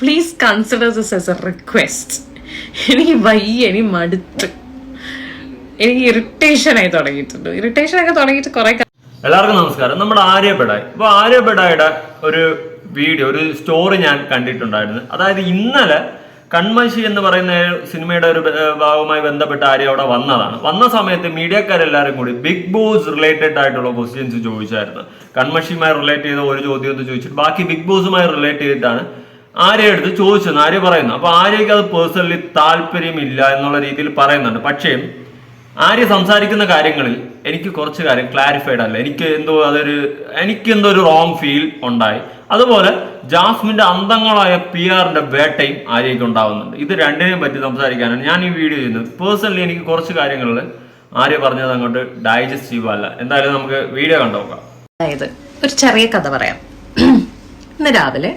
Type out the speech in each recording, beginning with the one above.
Please consider this as a request എനിക്ക് വയ്യ എനിക്ക് മടുത്ത്. എനിക്ക് ഇറിറ്റേഷനായി തുടങ്ങിയിട്ടുണ്ട്. ഇറിറ്റേഷൻ ഒക്കെ തുടങ്ങിയിട്ട് കുറെ എല്ലാവർക്കും നമസ്കാരം. നമ്മുടെ ആര്യപെടായി അപ്പൊ ആര്യ ബെഡായുടെ ഒരു വീഡിയോ ഒരു സ്റ്റോറി ഞാൻ കണ്ടിട്ടുണ്ടായിരുന്നു. അതായത് ഇന്നലെ കൺമശി എന്ന് പറയുന്ന സിനിമയുടെ ഒരു ഭാഗവുമായി ബന്ധപ്പെട്ട ആര്യ അവിടെ വന്നതാണ്. വന്ന സമയത്ത് മീഡിയക്കാരെല്ലാവരും കൂടി ബിഗ് ബോസ് റിലേറ്റഡ് ആയിട്ടുള്ള ക്വസ്റ്റ്യൻസ് ചോദിച്ചായിരുന്നു. കൺമഷിയുമായി റിലേറ്റ് ചെയ്ത ഒരു ചോദ്യം എന്ന് ചോദിച്ചിട്ട് ബാക്കി ബിഗ് ബോസുമായി റിലേറ്റ് ചെയ്തിട്ടാണ് ആര്യ എടുത്ത് ചോദിച്ചത് ആര്യ പറയുന്നു? അപ്പൊ ആര്യക്ക് അത് പേഴ്സണലി താല്പര്യമില്ല എന്നുള്ള രീതിയിൽ പറയുന്നുണ്ട്. പക്ഷേ ആര്യ സംസാരിക്കുന്ന കാര്യങ്ങളിൽ എനിക്ക് കുറച്ച് കാര്യം ക്ലാരിഫൈഡ് അല്ല. എനിക്ക് എന്തോ അതൊരു എനിക്ക് എന്തോ ഒരു റോങ് ഫീൽ ഉണ്ടായി. അതുപോലെ ജാസ്മിന്റെ അന്തങ്ങളായ പി ആറിന്റെ വേട്ടയും ആര്യയ്ക്ക് ഉണ്ടാവുന്നുണ്ട്. ഇത് രണ്ടിനെയും പറ്റി സംസാരിക്കാനാണ് ഞാൻ ഈ വീഡിയോ ചെയ്യുന്നത്. പേഴ്സണലി എനിക്ക് കുറച്ച് കാര്യങ്ങളിൽ ആര്യ പറഞ്ഞത് അങ്ങോട്ട് ഡൈജസ്റ്റീവ് അല്ല. എന്തായാലും നമുക്ക് വീഡിയോ കണ്ടു നോക്കാം. അതായത് ഒരു ചെറിയ കഥ പറയാം. ഇന്ന് രാവിലെ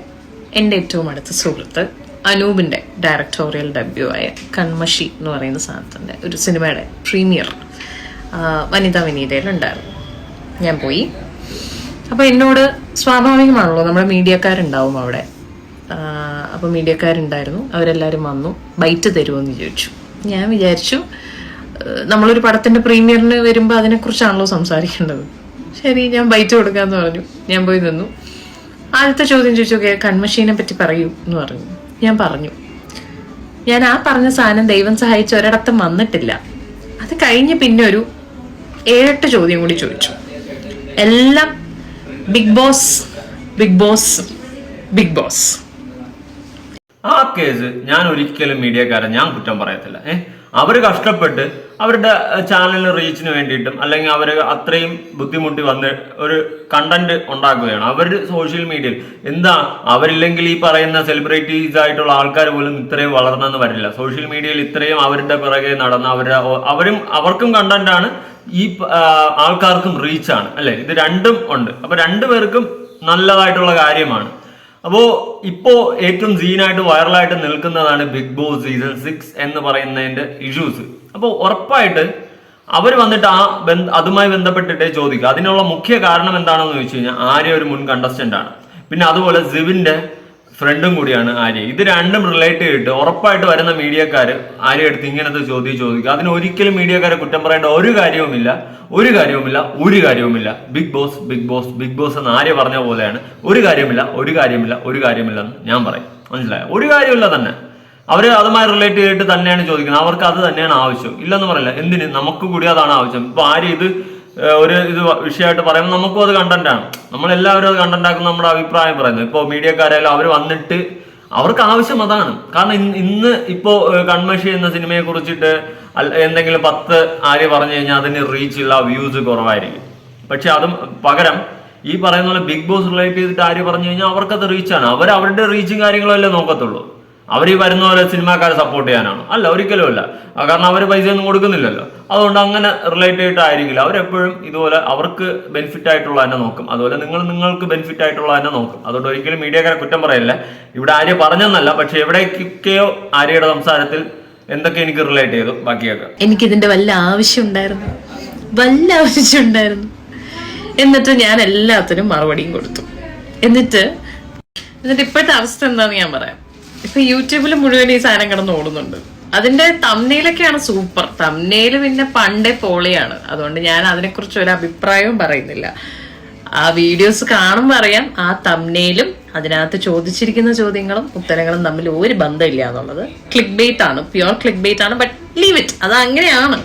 എന്റെ ഏറ്റവും അടുത്ത സുഹൃത്ത് അനൂപിന്റെ ഡയറക്ടോറിയൽ ഡെബ്യൂ ആയ കൺമഷി എന്ന് പറയുന്ന സാധനത്തിന്റെ ഒരു സിനിമയുടെ പ്രീമിയർ വനിതാ വിനീതയിലുണ്ടായിരുന്നു. ഞാൻ പോയി. അപ്പോൾ എന്നോട് സ്വാഭാവികമാണല്ലോ നമ്മുടെ മീഡിയക്കാരുണ്ടാവും അവിടെ. അപ്പോൾ മീഡിയക്കാരുണ്ടായിരുന്നു. അവരെല്ലാവരും വന്നു. ബൈറ്റ് തരുമോ ചോദിച്ചു. ഞാൻ വിചാരിച്ചു നമ്മളൊരു പടത്തിന്റെ പ്രീമിയറിന് വരുമ്പോൾ അതിനെക്കുറിച്ചാണല്ലോ സംസാരിക്കേണ്ടത്. ശരി ഞാൻ ബൈറ്റ് കൊടുക്കാമെന്ന് പറഞ്ഞു. ഞാൻ പോയി നിന്നു. ആദ്യത്തെ ചോദ്യം ചോദിച്ചു കൺമഷീനെ പറ്റി പറയൂ എന്ന് പറഞ്ഞു. ഞാൻ പറഞ്ഞു. ഞാൻ ആ പറഞ്ഞ സാധനം ദൈവം സഹായിച്ച ഒരിടത്തും വന്നിട്ടില്ല. അത് കഴിഞ്ഞ് പിന്നെ ഒരു ഏഴെട്ട് ചോദ്യം കൂടി ചോദിച്ചു. എല്ലാം big boss big boss big boss. ആ കേസ് ഞാൻ ഒരിക്കലും മീഡിയക്കാരൻ ഞാൻ കുറ്റം പറയത്തില്ല. ഏഹ് അവർ കഷ്ടപ്പെട്ട് അവരുടെ ചാനലിന് റീച്ചിന് വേണ്ടിയിട്ടും അല്ലെങ്കിൽ അവർ അത്രയും ബുദ്ധിമുട്ടി വന്ന് ഒരു കണ്ടന്റ് ഉണ്ടാക്കുകയാണ്. അവർ സോഷ്യൽ മീഡിയയിൽ എന്താ അവരില്ലെങ്കിൽ ഈ പറയുന്ന സെലിബ്രിറ്റീസ് ആയിട്ടുള്ള ആൾക്കാർ പോലും ഇത്രയും വളർന്നെന്ന് വരില്ല. സോഷ്യൽ മീഡിയയിൽ ഇത്രയും അവരുടെ പിറകെ നടന്ന് അവരുടെ അവരും അവർക്കും കണ്ടന്റാണ് ഈ ആൾക്കാർക്കും റീച്ചാണ് അല്ലെ? ഇത് രണ്ടും ഉണ്ട്. അപ്പൊ രണ്ടുപേർക്കും നല്ലതായിട്ടുള്ള കാര്യമാണ്. അപ്പോ ഇപ്പോ ഏറ്റവും സീനായിട്ട് വൈറലായിട്ട് നിൽക്കുന്നതാണ് ബിഗ് ബോസ് സീസൺ സിക്സ് എന്ന് പറയുന്നതിന്റെ ഇഷ്യൂസ് അപ്പോൾ ഉറപ്പായിട്ട് അവർ വന്നിട്ട് ആ ബന്ധ അതുമായി ബന്ധപ്പെട്ടിട്ടേ ചോദിക്കുക അതിനുള്ള മുഖ്യ കാരണം എന്താണെന്ന് ചോദിച്ചു കഴിഞ്ഞാൽ ആര്യ ഒരു മുൻ കണ്ടസ്റ്റന്റ് ആണ്. പിന്നെ അതുപോലെ സിവിന്റെ ഫ്രണ്ടും കൂടിയാണ് ആര്യ. ഇത് രണ്ടും റിലേറ്റ് ചെയ്തിട്ട് ഉറപ്പായിട്ട് വരുന്ന മീഡിയക്കാർ ആര്യ എടുത്ത് ഇങ്ങനത്തെ ചോദ്യം ചോദിക്കുക അതിന് ഒരിക്കലും മീഡിയക്കാരെ കുറ്റം പറയേണ്ട ഒരു കാര്യവുമില്ല. ഒരു കാര്യവുമില്ല ഒരു കാര്യവുമില്ല. Big boss big boss big boss എന്ന് ആര്യ പറഞ്ഞ പോലെയാണ്. ഒരു കാര്യമില്ല ഒരു കാര്യമില്ല ഒരു കാര്യമില്ല എന്ന് ഞാൻ പറയും. മനസ്സിലായോ? ഒരു കാര്യമില്ല തന്നെ. അവർ അതുമായി റിലേറ്റ് ചെയ്തിട്ട് തന്നെയാണ് ചോദിക്കുന്നത്. അവർക്ക് അത് തന്നെയാണ് ആവശ്യം. ഇല്ലെന്ന് പറയില്ല. എന്തിന്? നമുക്ക് കൂടി അതാണ് ആവശ്യം. ഇപ്പൊ ആര്യ ഇത് ഒരു ഇത് വിഷയമായിട്ട് പറയുമ്പോൾ നമുക്കും അത് കണ്ടന്റാണ് നമ്മളെല്ലാവരും അത് കണ്ടന്റ് ആക്കുന്ന നമ്മുടെ അഭിപ്രായം പറയുന്നു ഇപ്പോൾ മീഡിയക്കാരായാലും അവർ വന്നിട്ട് അവർക്ക് ആവശ്യം അതാണ്. കാരണം ഇന്ന് ഇന്ന് ഇപ്പോൾ കൺമഷി എന്ന സിനിമയെ കുറിച്ചിട്ട് എന്തെങ്കിലും പത്ത് ആര് പറഞ്ഞു കഴിഞ്ഞാൽ അതിന് റീച്ചുള്ള വ്യൂസ് കുറവായിരിക്കും. പക്ഷെ അതും പകരം ഈ പറയുന്ന ബിഗ് ബോസ് റിലേറ്റ് ചെയ്തിട്ട് ആര് പറഞ്ഞു കഴിഞ്ഞാൽ അവർക്കത് റീച്ചാണ് അവർ അവരുടെ റീച്ചും കാര്യങ്ങളും അല്ലേ നോക്കത്തുള്ളൂ. അവർ ഈ വരുന്ന പോലെ സിനിമാക്കാരെ സപ്പോർട്ട് ചെയ്യാനാണ്. അല്ല ഒരിക്കലും അല്ല. കാരണം അവർ പൈസ ഒന്നും കൊടുക്കുന്നില്ലല്ലോ. അതുകൊണ്ട് അങ്ങനെ റിലേറ്റ് ആയിട്ടായിരിക്കില്ല അവരെപ്പോഴും ഇതുപോലെ അവർക്ക് ബെനിഫിറ്റ് ആയിട്ടുള്ള തന്നെ നോക്കും. അതുപോലെ നിങ്ങൾ നിങ്ങൾക്ക് ബെനിഫിറ്റ് ആയിട്ടുള്ള തന്നെ നോക്കും. അതുകൊണ്ട് ഒരിക്കലും മീഡിയക്കാരെ കുറ്റം പറയില്ല. ഇവിടെ ആര്യ പറഞ്ഞെന്നല്ല പക്ഷെ എവിടേക്കൊക്കെയോ ആര്യയുടെ സംസാരത്തിൽ എന്തൊക്കെ എനിക്ക് റിലേറ്റ് ചെയ്തു. ബാക്കിയൊക്കെ. എനിക്ക് ഇതിന്റെ വല്ല ആവശ്യം ഉണ്ടായിരുന്നു? വല്ല ആവശ്യം ഉണ്ടായിരുന്നു? എന്നിട്ട് ഞാൻ എല്ലാത്തിനും മറുപടിയും കൊടുത്തു. എന്നിട്ട് എന്നിട്ട് ഇപ്പോഴത്തെ അവസ്ഥ എന്താന്ന് ഞാൻ പറയാം. ഇപ്പൊ യൂട്യൂബിൽ മുഴുവൻ ഈ സാധനം കിടന്ന് ഓടുന്നുണ്ട്. അതിന്റെ തമ്നയിലൊക്കെയാണ് സൂപ്പർ തമ്നയിൽ പിന്നെ പണ്ടേ പോളിയാണ്. അതുകൊണ്ട് ഞാൻ അതിനെക്കുറിച്ച് ഒരു അഭിപ്രായവും പറയുന്നില്ല. ആ വീഡിയോസ് കാണുമ്പോൾ അറിയാം ആ തമ്നയിലും അതിനകത്ത് ചോദിച്ചിരിക്കുന്ന ചോദ്യങ്ങളും ഉത്തരങ്ങളും തമ്മിൽ ഒരു ബന്ധമില്ല എന്നുള്ളത്. ക്ലിക്ക് ബേറ്റ് ആണ്. പ്യുവർ ക്ലിക്ക് ബേറ്റ് ആണ്. ബട്ട് ലീവ് ഇറ്റ് അത് അങ്ങനെയാണ്.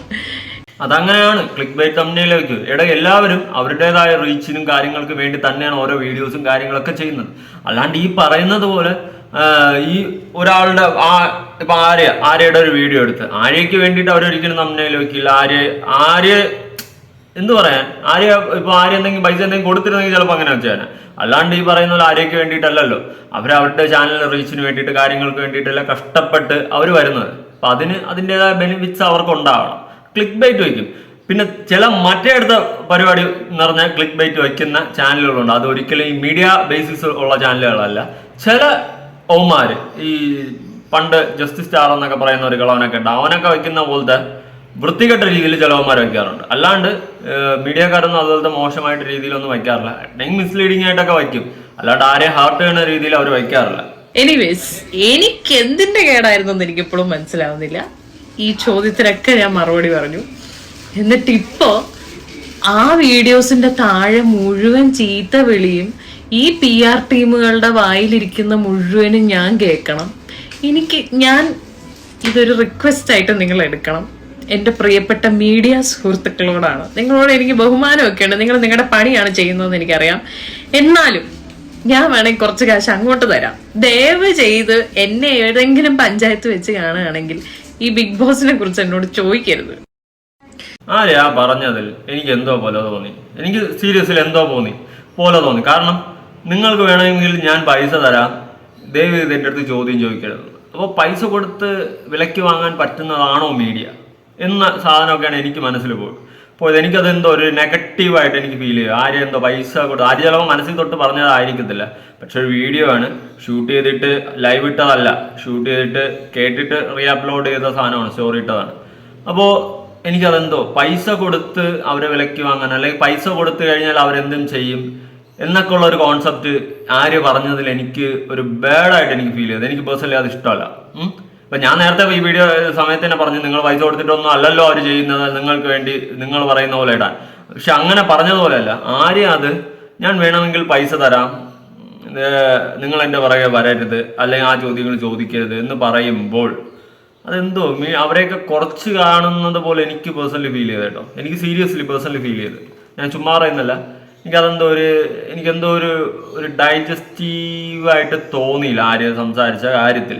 അതങ്ങനെയാണ്. ക്ലിക്ക് ബൈറ്റ് തമ്മിലേക്ക് ഇട എല്ലാവരും അവരുടേതായ റീച്ചിനും കാര്യങ്ങൾക്ക് വേണ്ടി തന്നെയാണ് ഓരോ വീഡിയോസും കാര്യങ്ങളൊക്കെ ചെയ്യുന്നത്. അല്ലാണ്ട് ഈ പറയുന്നത് പോലെ ഈ ഒരാളുടെ ആ ഇപ്പൊ ആര്യ ആര്യയുടെ ഒരു വീഡിയോ എടുത്ത്. ആര്യയ്ക്ക് വേണ്ടിയിട്ട് അവരൊരിക്കലും തമ്മിൽ വെക്കില്ല. ആര്യ ആര്യ എന്ത് പറയാൻ? ആര്യ ഇപ്പൊ ആര്യ എന്തെങ്കിലും പൈസ എന്തെങ്കിലും കൊടുത്തിരുന്നെങ്കിൽ ചിലപ്പോൾ അങ്ങനെ വെച്ചാൽ അല്ലാണ്ട് ഈ പറയുന്ന പോലെ ആര്യയ്ക്ക് വേണ്ടിയിട്ടല്ലല്ലോ. അവർ അവരുടെ ചാനൽ റീച്ചിന് വേണ്ടിയിട്ട് കാര്യങ്ങൾക്ക് വേണ്ടിയിട്ടെല്ലാം കഷ്ടപ്പെട്ട് അവർ വരുന്നത്. അപ്പൊ അതിന് അതിന്റെതായ ബെനിഫിറ്റ്സ് അവർക്ക് ഉണ്ടാവണം ക്ലിക്ക് ബൈറ്റ് വയ്ക്കും പിന്നെ ചില മറ്റേ അടുത്ത പരിപാടി എന്ന് പറഞ്ഞാൽ ക്ലിക്ക് ബൈറ്റ് വയ്ക്കുന്ന ചാനലുകളുണ്ട് അത് ഒരിക്കലും ഈ മീഡിയ ബേസിസ് ഉള്ള ചാനലുകളല്ല ചില ഓമാര്. ഈ പണ്ട് ജസ്റ്റിസ് സ്റ്റാർ എന്നൊക്കെ പറയുന്ന ഒരു കളവനൊക്കെ ഉണ്ട്. അവനൊക്കെ വയ്ക്കുന്ന പോലത്തെ വൃത്തികെട്ട രീതിയിൽ ചിലവന്മാർ വയ്ക്കാറുണ്ട്. അല്ലാണ്ട് മീഡിയക്കാരൊന്നും അതുപോലത്തെ മോശമായിട്ട് രീതിയിലൊന്നും വയ്ക്കാറില്ല. അല്ലെങ്കിൽ മിസ്ലീഡിംഗ് ആയിട്ടൊക്കെ വയ്ക്കും. അല്ലാണ്ട് ആരെയും ഹാർട്ട് ചെയ്യുന്ന രീതിയിൽ അവർ വയ്ക്കാറില്ല. എനിവേസ് എനിക്ക് എന്തിന്റെ കേടായിരുന്നു എനിക്ക് ഇപ്പോഴും മനസ്സിലാവുന്നില്ല. ഈ ചോദ്യത്തിനൊക്കെ ഞാൻ മറുപടി പറഞ്ഞു. എന്നിട്ട് ഇപ്പോ ആ വീഡിയോസിന്റെ താഴെ മുഴുവൻ ചീത്ത വിളിയും ഈ പി ആർ ടീമുകളുടെ വായിലിരിക്കുന്ന മുഴുവനും ഞാൻ കേൾക്കണം. എനിക്ക് ഞാൻ ഇതൊരു റിക്വസ്റ്റ് ആയിട്ട് നിങ്ങൾ എടുക്കണം. എന്റെ പ്രിയപ്പെട്ട മീഡിയ സുഹൃത്തുക്കളോടാണ്. നിങ്ങളോട് എനിക്ക് ബഹുമാനമൊക്കെ ഉണ്ട്. നിങ്ങൾ നിങ്ങളുടെ പണിയാണ് ചെയ്യുന്നതെന്ന് എനിക്കറിയാം. എന്നാലും ഞാൻ വേണമെങ്കിൽ കുറച്ച് കാശ് അങ്ങോട്ട് തരാം. ദയവ് ചെയ്ത് എന്നെ ഏതെങ്കിലും പഞ്ചായത്ത് വെച്ച് കാണുകയാണെങ്കിൽ ഈ ബിഗ് ബോസിനെ കുറിച്ച് എന്നോട് ചോദിക്കരുത്. ആരെയാ പറഞ്ഞതിൽ എനിക്ക് എന്തോ പോലെ തോന്നി. എനിക്ക് സീരിയസിൽ എന്തോ തോന്നി. പോലെ തോന്നി. കാരണം നിങ്ങൾക്ക് വേണമെങ്കിൽ ഞാൻ പൈസ തരാം. ദയവ് ഇത് എന്റെ അടുത്ത് ചോദ്യം ചോദിക്കരുത്. അപ്പോൾ പൈസ കൊടുത്ത് വിലയ്ക്ക് വാങ്ങാൻ പറ്റുന്നതാണോ മീഡിയ എന്ന സാധനമൊക്കെയാണ് എനിക്ക് മനസ്സിൽ പോയത്. അപ്പോൾ എനിക്കത് എന്തോ ഒരു നെഗറ്റീവായിട്ട് എനിക്ക് ഫീൽ ചെയ്യും ആര്യ എന്തോ പൈസ കൊടുത്ത് ആര് ചിലപ്പോൾ മനസ്സിൽ തൊട്ട് പറഞ്ഞതായിരിക്കത്തില്ല. പക്ഷെ ഒരു വീഡിയോ ആണ്. ഷൂട്ട് ചെയ്തിട്ട് ലൈവ് ഇട്ടതല്ല. ഷൂട്ട് ചെയ്തിട്ട് കേട്ടിട്ട് റീ അപ്ലോഡ് ചെയ്ത സാധനമാണ്. സ്റ്റോറി ഇട്ടതാണ്. അപ്പോൾ എനിക്കതെന്തോ പൈസ കൊടുത്ത് അവരെ വിലയ്ക്ക് വാങ്ങാൻ അല്ലെങ്കിൽ പൈസ കൊടുത്തു കഴിഞ്ഞാൽ അവരെന്തും ചെയ്യും. എന്നൊക്കെ ഉള്ള ഒരു കോൺസെപ്റ്റ് ആര് പറഞ്ഞതിൽ എനിക്ക് ഒരു ബാഡായിട്ട് എനിക്ക് ഫീൽ ചെയ്തത് എനിക്ക് പേഴ്സണലി അത് ഇഷ്ടമല്ല. ഇപ്പൊ ഞാൻ നേരത്തെ ഈ വീഡിയോ സമയത്ത് തന്നെ പറഞ്ഞു നിങ്ങൾ പൈസ കൊടുത്തിട്ടൊന്നും അല്ലല്ലോ അവർ ചെയ്യുന്നത്. നിങ്ങൾക്ക് വേണ്ടി നിങ്ങൾ പറയുന്ന പോലെ ഇടാൻ. പക്ഷെ അങ്ങനെ പറഞ്ഞതുപോലെയല്ല. ആര് അത് ഞാൻ വേണമെങ്കിൽ പൈസ തരാം. നിങ്ങൾ എന്റെ പുറകെ വരരുത്. അല്ലെങ്കിൽ ആ ചോദ്യങ്ങൾ ചോദിക്കരുത് എന്ന് പറയുമ്പോൾ അതെന്തോ മീ- അവരെയൊക്കെ കുറച്ച് കാണുന്നത് പോലെ എനിക്ക് പേഴ്സണലി ഫീൽ ചെയ്ത് കേട്ടോ. എനിക്ക് സീരിയസ്ലി പേഴ്സണലി ഫീൽ ചെയ്ത്. ഞാൻ ചുമ്മാ പറയുന്നില്ല എനിക്കതെന്തോ ഒരു എനിക്കെന്തോ ഒരു ഒരു ഡൈജസ്റ്റീവായിട്ട് തോന്നിയില്ല ആര് സംസാരിച്ച കാര്യത്തിൽ.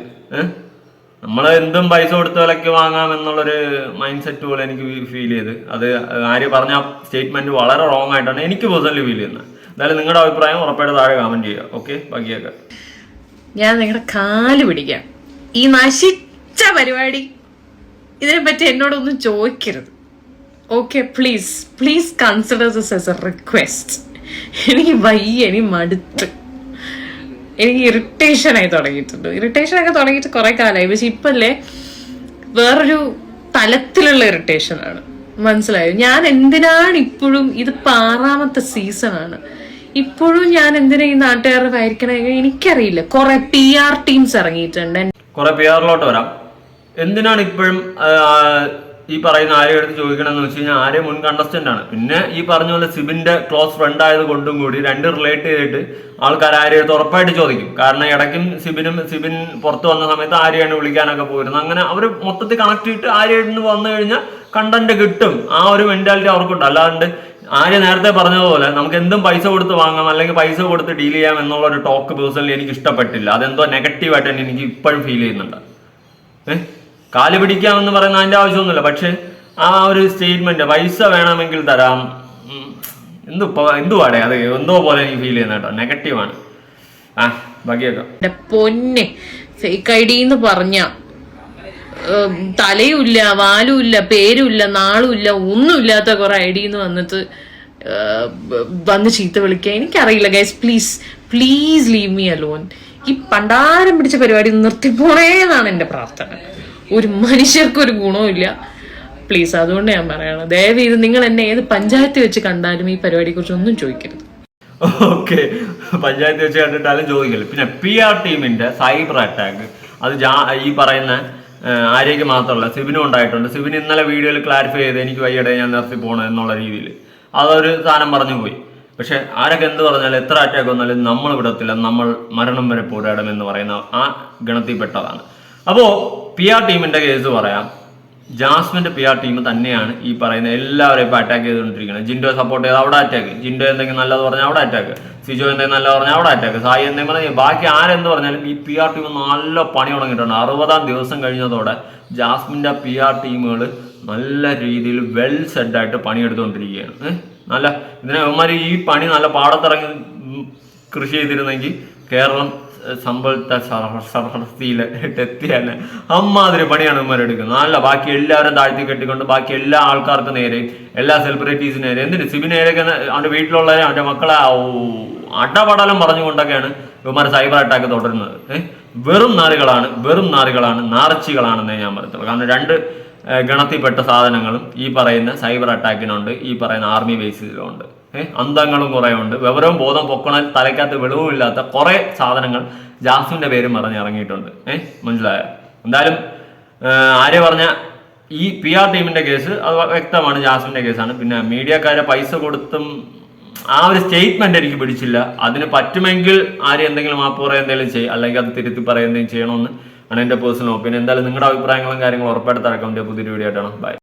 നമ്മൾ എന്തും പൈസ കൊടുത്ത് വിലയ്ക്ക് വാങ്ങാം എന്നുള്ളൊരു മൈൻഡ് സെറ്റ് പോലെ എനിക്ക് ഫീൽ ചെയ്ത്. അത് ആര് പറഞ്ഞ സ്റ്റേറ്റ്മെന്റ് വളരെ റോങ് ആയിട്ടാണ് എനിക്ക് പേഴ്സണലി ഫീൽ ചെയ്യുന്നത്. എന്തായാലും നിങ്ങളുടെ അഭിപ്രായം ഉറപ്പായിട്ട് താഴെ കമന്റ് ചെയ്യുക. ഓക്കെ ബാക്കിയൊക്കെ. ഞാൻ നിങ്ങളുടെ കാൽ പിടിക്കാം. ഈ നശിച്ച പരിപാടി. ഇതിനെപ്പറ്റി എന്നോടൊന്നും ചോദിക്കരുത്. Okay please please consider this as a request എനിക്ക് വയ്യ എനിക്ക് മടുത്ത്. എനിക്ക് ഇറിറ്റേഷൻ ആയി തുടങ്ങിയിട്ടുണ്ട്. ഇറിറ്റേഷൻ ഒക്കെ തുടങ്ങിയിട്ട് കുറെ കാലമായി പക്ഷെ ഇപ്പല്ലേ വേറൊരു തലത്തിലുള്ള ഇറിറ്റേഷൻ ആണ്. മനസ്സിലായോ? ഞാൻ എന്തിനാണ് ഇപ്പോഴും ഇത് ആറാമത്തെ സീസൺ ആണ്? ഇപ്പോഴും ഞാൻ എന്തിനാ ഈ നാട്ടുകാരുടെ വായിരിക്കണേ എനിക്കറിയില്ല. കുറെ പി ആർ ടീംസ് ഇറങ്ങിയിട്ടുണ്ട്. കുറെ പേരിലോട്ട് വരാം. എന്തിനാണ് ഇപ്പോഴും ഈ പറയുന്ന ആരെയും എടുത്ത് ചോദിക്കണമെന്ന് വെച്ച് കഴിഞ്ഞാൽ ആരെ മുൻ കണ്ടസ്റ്റന്റ് ആണ്. പിന്നെ ഈ പറഞ്ഞ പോലെ സിബിന്റെ ക്ലോസ് ഫ്രണ്ട് ആയത് കൊണ്ടും കൂടി രണ്ട് റിലേറ്റ് ചെയ്തിട്ട് ആൾക്കാർ ആരെയും എടുത്ത് ഉറപ്പായിട്ട് ചോദിക്കും. കാരണം ഇടയ്ക്കും സിബിനും സിബിൻ പുറത്തു വന്ന സമയത്ത് ആരെയാണ് വിളിക്കാനൊക്കെ പോയിരുന്നത്. അങ്ങനെ അവർ മൊത്തത്തിൽ കണക്ട് ചെയ്തിട്ട് ആരെയെന്ന് വന്നു കഴിഞ്ഞാൽ കണ്ടന്റ് കിട്ടും. ആ ഒരു മെന്റാലിറ്റി അവർക്കുണ്ട്. അല്ലാണ്ട് ആര്യ നേരത്തെ പറഞ്ഞതുപോലെ നമുക്ക് എന്തും പൈസ കൊടുത്ത് വാങ്ങാം അല്ലെങ്കിൽ പൈസ കൊടുത്ത് ഡീൽ ചെയ്യാം എന്നുള്ള ഒരു ടോക്ക് പേഴ്സണലി എനിക്ക് ഇഷ്ടപ്പെട്ടില്ല. അതെന്തോ നെഗറ്റീവായിട്ട് തന്നെ എനിക്ക് ഇപ്പോഴും ഫീൽ ചെയ്യുന്നുണ്ട്. ഏഹ് കാൽ പിടിക്കാമെന്ന് പറയുന്ന അതിന്റെ ആവശ്യമൊന്നുമില്ല. പക്ഷെ ആ ഒരു സ്റ്റേറ്റ്മെന്റ് പൈസ വേണമെങ്കിൽ തരാം. എന്തുപ്പോ എന്തു എന്തുവാടേ അത് എന്തോ പോലെ എനിക്ക് ഫീൽ ചെയ്യുന്ന കേട്ടോ. നെഗറ്റീവാണ് ആ ബാക്കിയൊക്കെ. പൊന്നെ. ഫേക്ക് ഐ ഡി എന്ന് പറഞ്ഞ തലയുമില്ല വാലുമില്ല പേരുമില്ല നാളുമില്ല ഒന്നുമില്ലാത്ത കുറെ ഐ ഡി എന്ന് വന്നിട്ട് വന്ന് ചീത്ത വിളിക്കുക. എനിക്കറിയില്ല guys please please leave me alone ഈ പണ്ടാരം പിടിച്ച പരിപാടി നിർത്തിപ്പോണേന്നാണ് എന്റെ പ്രാർത്ഥന. ഒരു മനുഷ്യർക്ക് ഒരു ഗുണവുമില്ല പ്ലീസ് അതുകൊണ്ട് ഞാൻ പറയണം. ദയവ് ഇത് നിങ്ങൾ എന്നെ ഏത് പഞ്ചായത്ത് വെച്ച് കണ്ടാലും ഈ പരിപാടിയെ കുറിച്ച് ഒന്നും ചോദിക്കരുത്. ഓക്കെ പഞ്ചായത്ത് വെച്ച് കണ്ടിട്ടാലും ചോദിക്കില്ല പിന്നെ പി ആർ ടീമിന്റെ സൈബർ അറ്റാക്ക് അത് ഈ പറയുന്ന ആര്യയ്ക്ക് മാത്രമല്ല സിബിനും ഉണ്ടായിട്ടുണ്ട്. സിബിൻ ഇന്നലെ വീഡിയോയിൽ ക്ലാരിഫൈ ചെയ്ത് എനിക്ക് വയ്യടെ ഞാൻ നിർത്തി പോകണം എന്നുള്ള രീതിയിൽ. അതൊരു സാധനം പറഞ്ഞു പോയി പക്ഷെ ആരൊക്കെ എന്ത് പറഞ്ഞാലും എത്ര അറ്റാക്ക് വന്നാലും നമ്മൾ വിടത്തില്ല. നമ്മൾ മരണം വരെ പോരാടും എന്ന് പറയുന്ന ആ ഗണത്തിൽപ്പെട്ടതാണ്. അപ്പോൾ പി ആർ ടീമിന്റെ കേസ് പറയാം. ജാസ്മിന്റെ പി ആർ ടീം തന്നെയാണ് ഈ പറയുന്ന എല്ലാവരെയും ഇപ്പൊ അറ്റാക്ക് ചെയ്തുകൊണ്ടിരിക്കുന്നത്. ജിൻഡോ സപ്പോർട്ട് ചെയ്ത് അവിടെ അറ്റാക്ക് ജിൻഡോ എന്തെങ്കിലും നല്ലത് പറഞ്ഞാൽ അവിടെ അറ്റാക്ക് സിജോ എന്തെങ്കിലും നല്ലത് പറഞ്ഞാൽ അവിടെ അറ്റാക്ക് സായി എന്തെങ്കിലും പറഞ്ഞാൽ ബാക്കി ആരെന്ത് പറഞ്ഞാലും ഈ പി ആർ ടീം നല്ല പണി തുടങ്ങിയിട്ടുണ്ട്. അറുപതാം ദിവസം കഴിഞ്ഞതോടെ ജാസ്മിന്റെ പി ആർ ടീമുകൾ നല്ല രീതിയിൽ വെൽ സെഡായിട്ട് പണിയെടുത്തുകൊണ്ടിരിക്കുകയാണ്. നല്ല ഇതിനെ അവന്മാർ ഈ പണി നല്ല പാടത്തിറങ്ങി കൃഷി ചെയ്തിരുന്നെങ്കിൽ കേരളം സമ്പളത്തെ സർഹസ്തിയിൽ എത്തിയാണ് അമ്മാതിരി പണിയാണ് ഇവന്മാർ എടുക്കുന്നത്. അല്ല ബാക്കി എല്ലാവരും താഴ്ത്തി കെട്ടിക്കൊണ്ട് ബാക്കി എല്ലാ ആൾക്കാർക്ക് നേരെ എല്ലാ സെലിബ്രിറ്റീസിന് നേരെ. എന്തിന്? സിബി നേരെയൊക്കെ അവന്റെ വീട്ടിലുള്ളവരെ അവന്റെ മക്കളെ അടപടലം പറഞ്ഞുകൊണ്ടൊക്കെയാണ് ഇവന്മാർ സൈബർ അറ്റാക്ക് തുടരുന്നത്. വെറും നാറുകളാണ് വെറും നാറുകളാണ് നാർച്ചികളാണെന്നേ ഞാൻ പറയത്തുള്ളൂ. കാരണം രണ്ട് ഗണത്തിൽപ്പെട്ട സാധനങ്ങളും ഈ പറയുന്ന സൈബർ അറ്റാക്കിനുണ്ട് ഈ പറയുന്ന ആർമി ബേസിലുണ്ട് അന്തങ്ങളും കുറേ ഉണ്ട്. വിവരവും ബോധം പൊക്കണ തലയ്ക്കകത്ത് വെളിവുമില്ലാത്ത കുറേ സാധനങ്ങൾ ജാസുവിന്റെ പേരും പറഞ്ഞ് ഇറങ്ങിയിട്ടുണ്ട് ഏഹ് മനസ്സിലായ? എന്തായാലും ആരെ ആര്യ പറഞ്ഞ ഈ പി ആർ ടീമിന്റെ കേസ് അത് വ്യക്തമാണ്. ജാസുവിന്റെ കേസാണ്. പിന്നെ മീഡിയക്കാരെ പൈസ കൊടുത്തും ആ ഒരു സ്റ്റേറ്റ്മെന്റ് എനിക്ക് പിടിച്ചില്ല. അതിന് പറ്റുമെങ്കിൽ ആരും എന്തെങ്കിലും ആ പറയുക എന്തെങ്കിലും ചെയ്യും അല്ലെങ്കിൽ അത് തിരുത്തി പറയുക എന്തെങ്കിലും ചെയ്യണമെന്ന് ആണ് എന്റെ പേഴ്സണൽ ഒപ്പീനിയൻ എന്തായാലും നിങ്ങളുടെ അഭിപ്രായങ്ങളും കാര്യങ്ങളും ഉറപ്പായിട്ട് തറക്കാം പുതിയൊരു വീഡിയോ ആയിട്ടാണ് ബൈ